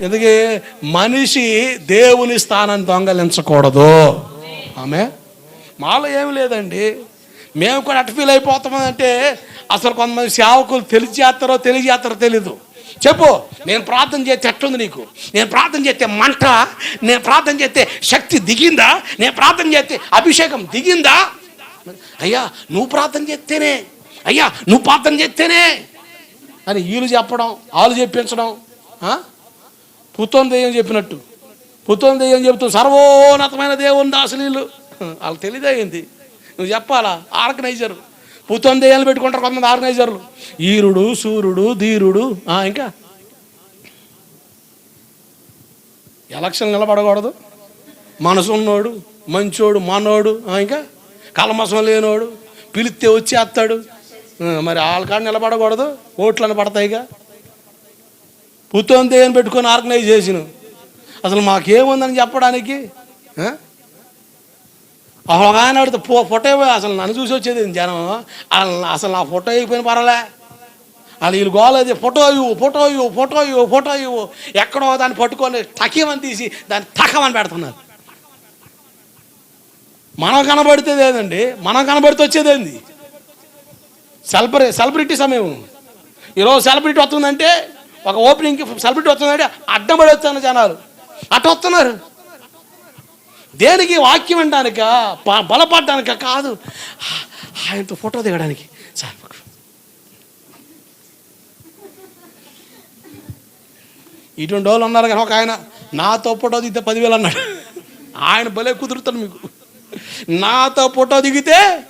ఎందుకే మనిషి దేవుని స్థానాన్ని దొంగలించకూడదు. ఆమె మాలో ఏమి లేదండి. మేము కూడా అటు ఫీల్ అయిపోతామంటే అసలు కొంతమంది సేవకులు తెలియజేస్తారో తెలియజేస్తారో తెలీదు. చెప్పు నేను ప్రార్థన చేస్తే ఎట్లుంది నీకు? నేను ప్రార్థన చేస్తే మంట నేను ప్రార్థన చేస్తే శక్తి దిగిందా? నేను ప్రార్థన చేస్తే అభిషేకం దిగిందా? అయ్యా నువ్వు ప్రార్థన చేస్తేనే. అయ్యా నువ్వు ప్రార్థన చేస్తేనే. అని వీళ్ళు చెప్పడం వాళ్ళు చెప్పించడం పుత్తోన్ దెయ్యం చెప్పినట్టు. పుత్తోన్ దెయ్యం చెబుతూ సర్వోన్నతమైన దేవుని దాసులు వీళ్ళు వాళ్ళకి తెలియదేంది నువ్వు చెప్పాలా? ఆర్గనైజర్. పుత్తోన్ దెయ్యాలు పెట్టుకుంటారు కొంతమంది ఆర్గనైజర్లు. ఈరుడు సూర్యుడు ధీరుడు ఇంకా? ఎలక్షన్ నిలబడకూడదు. మనసున్నోడు మంచోడు మనోడు ఇంకా? కలమసం లేనోడు పిలిస్తే వచ్చేస్తాడు. వస్తాడు మరి వాళ్ళ కాడ నిలబడకూడదు. ఓట్లను పడతాయిగా. పుత్తోన్ దేని పెట్టుకొని ఆర్గనైజ్ చేసిన అసలు మాకేముందని చెప్పడానికి అసలు ఒక ఆయన అడిగితే ఫో ఫోటో అసలు నన్ను చూసి వచ్చేది జనం? అసలు నా ఫోటో అయిపోయిన పర్వాలే. అది వీళ్ళు గోలేదు ఫోటో ఇవ్వు ఫోటో ఇవ్వు ఫోటో ఇవ్వు ఫోటో ఇవ్వు. ఎక్కడో దాన్ని పట్టుకొని టకీమని తీసి దాన్ని తకమని పెడుతున్నారు. మనం కనబడితే ఏదండి? మనం కనబడితే వచ్చేదేంది సెలబ్రి సెలబ్రిటీ సమయం. ఈరోజు సెలబ్రిటీ వస్తుందంటే ఒక ఓపెనింగ్కి సెలబ్రిటీ వస్తుందంటే అడ్డం పడి వస్తున్నారు జనాలు. అటు వస్తున్నారు. దేనికి వాక్యం వినడానిక? బలపడడానిక? కాదు. ఆయనతో ఫోటో దిగడానికి. సార్ ఇటువంటి వాళ్ళు ఉన్నారు కానీ ఒక ఆయన నాతో ఫోటో దిగితే పదివేలు అన్నాడు. ఆయన భలే కుదురుతాడు మీకు. నాతో ఫోటో దిగితే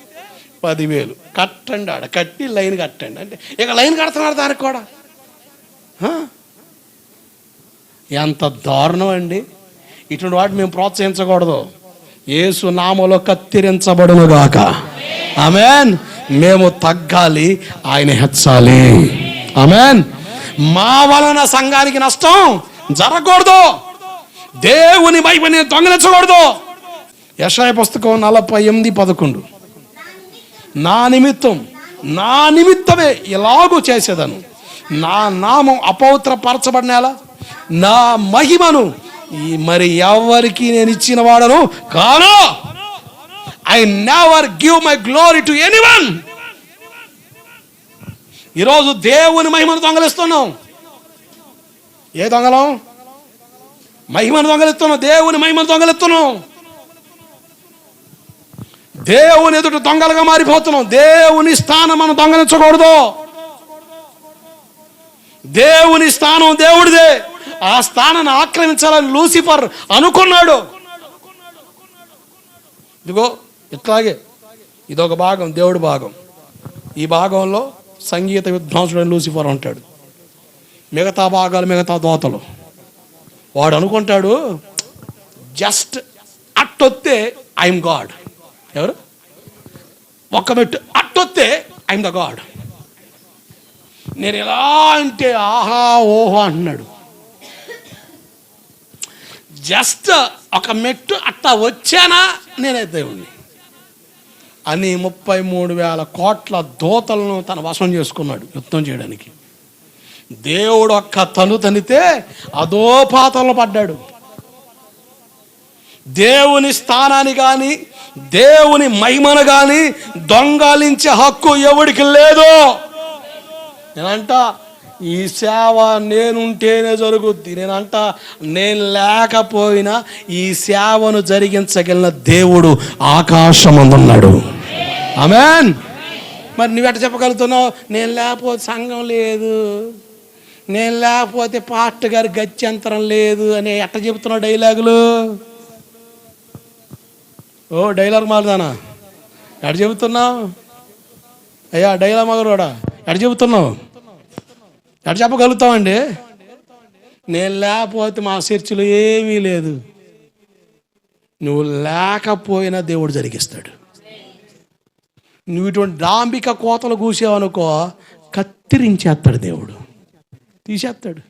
పదివేలు. కట్టండి ఆడ. కట్టి లైన్ కట్టండి. అంటే ఇక లైన్ కడుతున్నారు దానికి కూడా. ఎంత దారుణం అండి ఇటువంటి వాటిని మేము ప్రోత్సహించకూడదు. ఏసు నామలో కత్తిరించబడును గాక ఆమెన్. మేము తగ్గాలి ఆయన హెచ్చాలి. ఆమెన్. మా వలన సంఘానికి నష్టం జరగకూడదు. దేవుని బైబిల్ని దొంగలించకూడదు. యశాయ పుస్తకం నలభై ఎనిమిది పదకొండు. నా నిమిత్తం నా నిమిత్తమే ఇలాగూ చేసేదను. నా నామం అపవిత్రపరచబడినేలా? నా మహిమను ఈ మరి ఎవరికి నేను ఇచ్చిన వాడను? కాను! I never give my glory to anyone ఈరోజు దేవుని మహిమను దొంగలిస్తున్నాం. ఏ దొంగలం? మహిమను దొంగలిస్తున్నాం. దేవుని మహిమను దొంగలిస్తున్నాం. దేవుని ఎదుట దొంగలుగా మారిపోతున్నాం. దేవుని స్థానం మనం దొంగలించకూడదు. దేవుని స్థానం దేవుడిదే. ఆ స్థానాన్ని ఆక్రమించాలని లూసిఫర్ అనుకున్నాడు. ఇదిగో ఇట్లాగే ఇదొక భాగం దేవుడి భాగం. ఈ భాగంలో సంగీత విద్వాంసుడు లూసిఫర్ ఉంటాడు. మిగతా భాగాలు మిగతా దోతలు. వాడు అనుకుంటాడు జస్ట్ అట్టొత్తే ఐఎమ్ గాడ్. ఎవరు? ఒక్క మెట్టు అట్టొత్తే ఐఎమ్ ద గాడ్. నేను ఎలా అంటే ఆహా ఓహో అన్నాడు జస్ట్ ఒక మెట్టు అట్టా వచ్చానా? నేనే దేవుణ్ణి. అని ముప్పై మూడు వేల కోట్ల దోతలను తన వశం చేసుకున్నాడు యుద్ధం చేయడానికి. దేవుడు ఒక్క తను తనితే అదోపాతంలో పడ్డాడు. దేవుని స్థానాన్ని కానీ దేవుని మహిమను కానీ దొంగలించే హక్కు ఎవడికి లేదో నేనంట ఈ సేవ నేనుంటేనే జరుగుద్ది. నేనంట నేను లేకపోయినా ఈ సేవను జరిగించగలిగిన దేవుడు ఆకాశమందున్నాడు. ఆమెన్. మరి నువ్వెట చెప్పగలుగుతున్నావు నేను లేకపోతే సంఘం లేదు. నేను లేకపోతే పాస్ట్ గారి గత్యంతరం లేదు అని ఎట్ట చెబుతున్నావు డైలాగులు? ఓ డైలాగ్ మారుదానా? ఎట చెబుతున్నావు? అయ్యా డైలాగ్ మగరోడా ఎట చెబుతున్నావు? ఎట చెప్పగలుగుతామండి నేను లేకపోతే మా చర్చిలో ఏమీ లేదు. నువ్వు లేకపోయినా దేవుడు జరిగిస్తాడు. నువ్వు ఇటువంటి డాంబిక కోతలు కూసావనుకో కత్తిరించేస్తాడు దేవుడు. తీసేస్తాడు.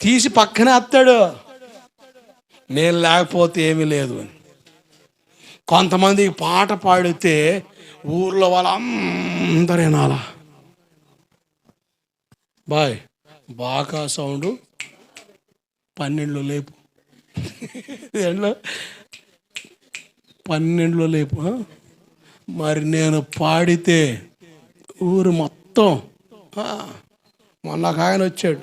తీసి పక్కనే వస్తాడు. నేను లేకపోతే ఏమీ లేదు అని. కొంతమంది పాట పాడితే ఊర్లో వాళ్ళందరూ వినాలా? బాయ్. బాగా సౌండ్. పన్నెండులో లేపు. ఏంట్లో పన్నెండులో లేపు మరి నేను పాడితే ఊరు మొత్తం ఆ, మొన్న ఆయన వచ్చాడు.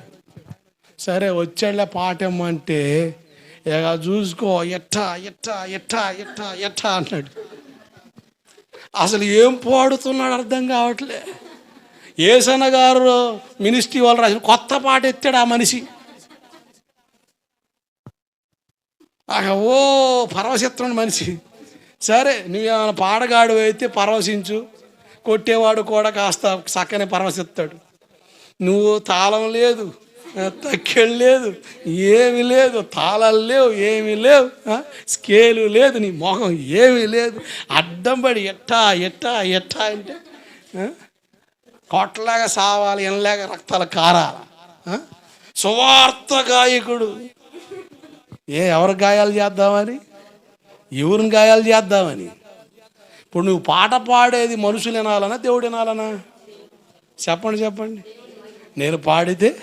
సరే వచ్చాడులే పాట ఇమ్మంటే ఇక చూసుకో ఎట్టా ఎట్టా ఎట్టా ఎట్టా ఎట్టా అన్నాడు. అసలు ఏం పాడుతున్నాడు అర్థం కావట్లే. ఏసన్న గారు మినిస్ట్రీ వాళ్ళు రాసిన కొత్త పాట ఎత్తాడు ఆ మనిషి. ఓ పరవశిస్తున్నాడు మనిషి. సరే నువ్వేమైనా పాడగాడు అయితే పరవశించు. కొట్టేవాడు కూడా కాస్త చక్కనే పరవశిస్తాడు నువ్వు తాళం లేదు తక్కెళ్ళు లేదు ఏమి లేదు తాళాలు లేవు ఏమి లేవు స్కేలు లేదు నీ మొహం ఏమీ లేదు. అడ్డం పడి ఎట్టా ఎట్టా ఎట్టా అంటే ఆ? సావాలి ఎనలేక రక్తాల కారాల? సువార్త గాయకుడు. ఏ ఎవరి గాయాలు చేద్దామని? ఎవరిని గాయాలు చేద్దామని? ఇప్పుడు నువ్వు పాట పాడేది మనుషులు వినాలనా దేవుడు వినాలనా? చెప్పండి చెప్పండి. నేను పాడితే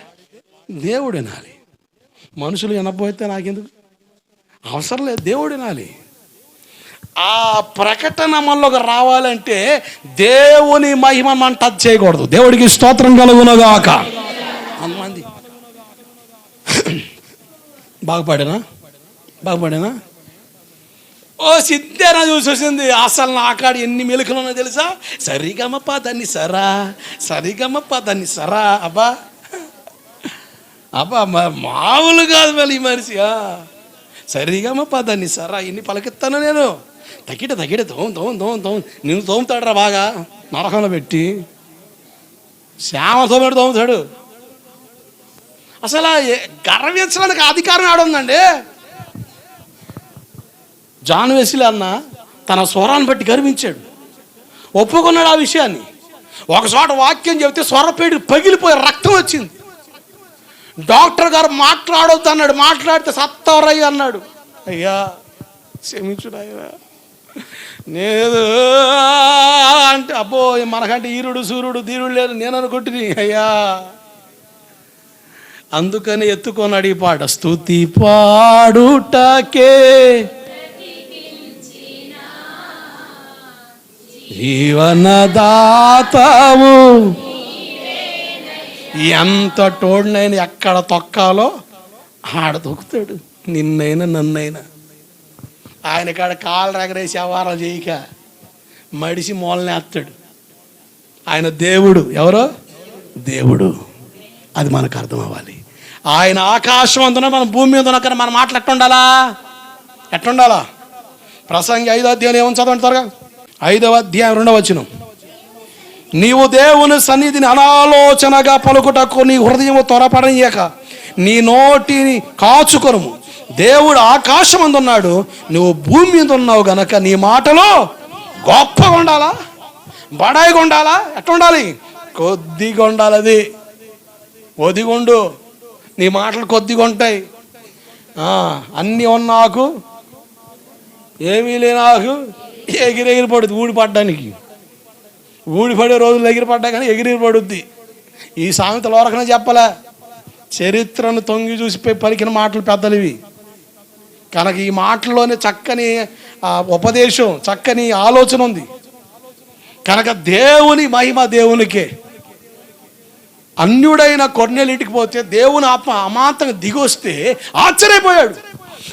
దేవుడు వినాలి. మనుషులు వినపోతే నాకెందుకు? అవసరం లేదు దేవుడు వినాలి. ఆ ప్రకటన మనలోకి రావాలంటే దేవుని మహిమ మనం టచ్ చేయకూడదు. దేవుడికి స్తోత్రం కలుగునగాక. అంతమంది బాగుపడేనా? బాగుపడేనా? ఓ సిద్ధేనా చూసి వచ్చింది అసలు నా కాడ ఎన్ని మెలుకలు ఉన్నాయో తెలుసా? సరిగమ పదని సరా సరిగమ పదని సరా అబ్బా. అబ్బా మా- మామూలు కాదు మళ్ళీ ఈ మనిషి. ఆ. సరిగమ పదని సరా ఎన్ని పలకెత్తాను నేను. తగిట తగిట తోం తోం తోం తోం నిన్ను తోముతాడరా బాగా. నరకంలో పెట్టి. శ్యామ తోమడు తోముతాడు అసలు గర్వించడానికి అధికారం ఆడుందండి. జాన్ వెసిలి అన్న తన స్వరాన్ని బట్టి గర్వించాడు. ఒప్పుకున్నాడు ఆ విషయాన్ని. ఒక చోట వాక్యం చెబితే స్వరపేడి పగిలిపోయి రక్తం వచ్చింది. డాక్టర్ గారు మాట్లాడొద్దు అన్నాడు మాట్లాడితే సత్తవరయ్య అన్నాడు. అయ్యా క్షమించుడు అయ్యా నేను అంటే అబ్బో మనకంటే ఈరుడు సూర్యుడు ధీరుడు లేరు. నేను అనుకుంటుని అయ్యా. అందుకని ఎత్తుకొన్నాడు ఈ పాట. స్తుతి పాడుటకే జీవనదాతవు. ఎంత తోడినైనా ఎక్కడ తొక్కాలో ఆడ తొక్కుతాడు. నిన్నైనా నన్నైనా. ఆయన కాడ కాళ్ళు ఎగరేసి అవారాలు చేయక మడిసి మూలనేస్తాడు ఆయన దేవుడు. ఎవరో? దేవుడు. అది మనకు అర్థం అవ్వాలి. ఆయన ఆకాశం అందున మన భూమి మీద ఉన్న మన మాటలు ఎట్టుండాలా ఎట్టుండాలా ప్రసంగి ఐదో అధ్యాయం ఏమని చదవండి త్వరగా? ఐదవ అధ్యాయం రెండవ వచనం. నీవు దేవుని సన్నిధిని అనాలోచనగా పలుకుటకు నీ హృదయం త్వరపడనీయక. నీ నోటిని కాచుకొనుము. దేవుడు ఆకాశం అందున్నాడు నువ్వు భూమి మీద ఉన్నావు గనక నీ మాటలో గొప్పగా ఉండాలా? బడాయిగా ఉండాలా? ఎట్లా ఉండాలి? కొద్దిగా ఉండాలి అది. ఒదిగుండు నీ మాటలు కొద్దిగా ఉంటాయి. అన్నీ ఉన్నాకు ఏమీ లేనాకు ఎగిరి ఎగిరి పడుద్ది ఊడి ఊడిపడే రోజులు ఎగిరి పడ్డా కానీ ఎగిరి పడుద్ది. ఈ సామెతలు వరకనే చెప్పలే? చరిత్రను తొంగి చూసి పలికిన మాటలు పెద్దలు ఇవి కనుక ఈ మాటల్లోనే చక్కని ఉపదేశం చక్కని ఆలోచన ఉంది. కనుక దేవుని మహిమ దేవునికే. అన్యుడైన కొర్నెలింటికి పోతే దేవుని ఆత్మ అమాంతం దిగొస్తే ఆశ్చర్యపోయాడు.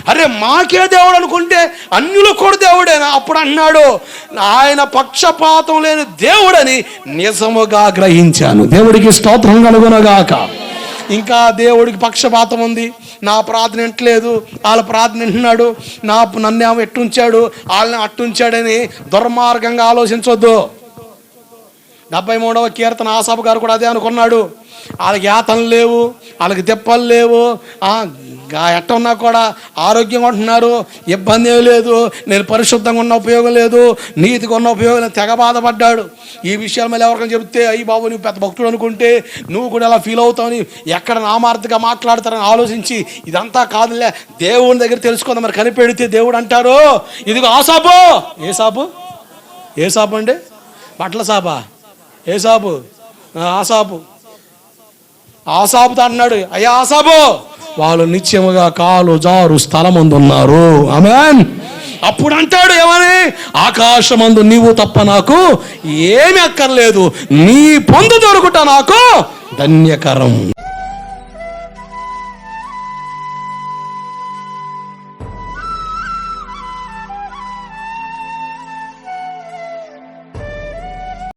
అరే మాకే దేవుడు అనుకుంటే అన్యులకు కూడా దేవుడేనా? అప్పుడు అన్నాడు ఆయన పక్షపాతం లేని దేవుడని నిజముగా గ్రహించాను. దేవుడికి స్తోత్రం కలుగునగాక. ఇంకా దేవుడికి పక్షపాతం ఉంది. నా ప్రార్థన వింటలేదు వాళ్ళ ప్రార్థన వింటున్నాడు. నా నన్నేమో ఎట్టుంచాడు? వాళ్ళని అట్టుంచాడని దుర్మార్గంగా ఆలోచించొద్దు. డెబ్బై మూడవ కీర్తన ఆసాపు గారు కూడా అదే అనుకున్నాడు. వాళ్ళకి యాతనలు లేవు వాళ్ళకి తిప్పలు లేవు. ఎట్ట ఉన్నా కూడా ఆరోగ్యంగా ఉంటున్నారు. ఇబ్బంది ఏమి లేదు. నేను పరిశుద్ధంగా ఉన్న ఉపయోగం లేదు. నీతిగా ఉన్న ఉపయోగం లేదు. తెగ బాధపడ్డాడు. ఈ విషయాలు మళ్ళీ ఎవరికైనా చెప్తే అయ్యి బాబు నువ్వు పెద్ద భక్తుడు అనుకుంటే నువ్వు కూడా అలా ఫీల్ అవుతావని ఎక్కడ నామార్థగా మాట్లాడతారని ఆలోచించి ఇదంతా కాదులే. దేవుని దగ్గర తెలుసుకుందాం. మరి కనిపెడితే దేవుడు అంటారు. ఇదిగో ఆ సాబు ఏ సాబు ఏ సాబు అండి? బట్టల సాబా ఏ సాబు ఆసాపుతో అన్నాడు అయ్యా ఆసాపు! వాళ్ళు నిత్యముగా కాలు జారు స్థలమందు ఉన్నారు. ఆమెన్. అప్పుడు అంటాడు ఏమని? ఆకాశమందు నీవు తప్ప నాకు ఏమి అక్కర్లేదు. నీ పొందు దొరుకుట నాకు ధన్యకరం.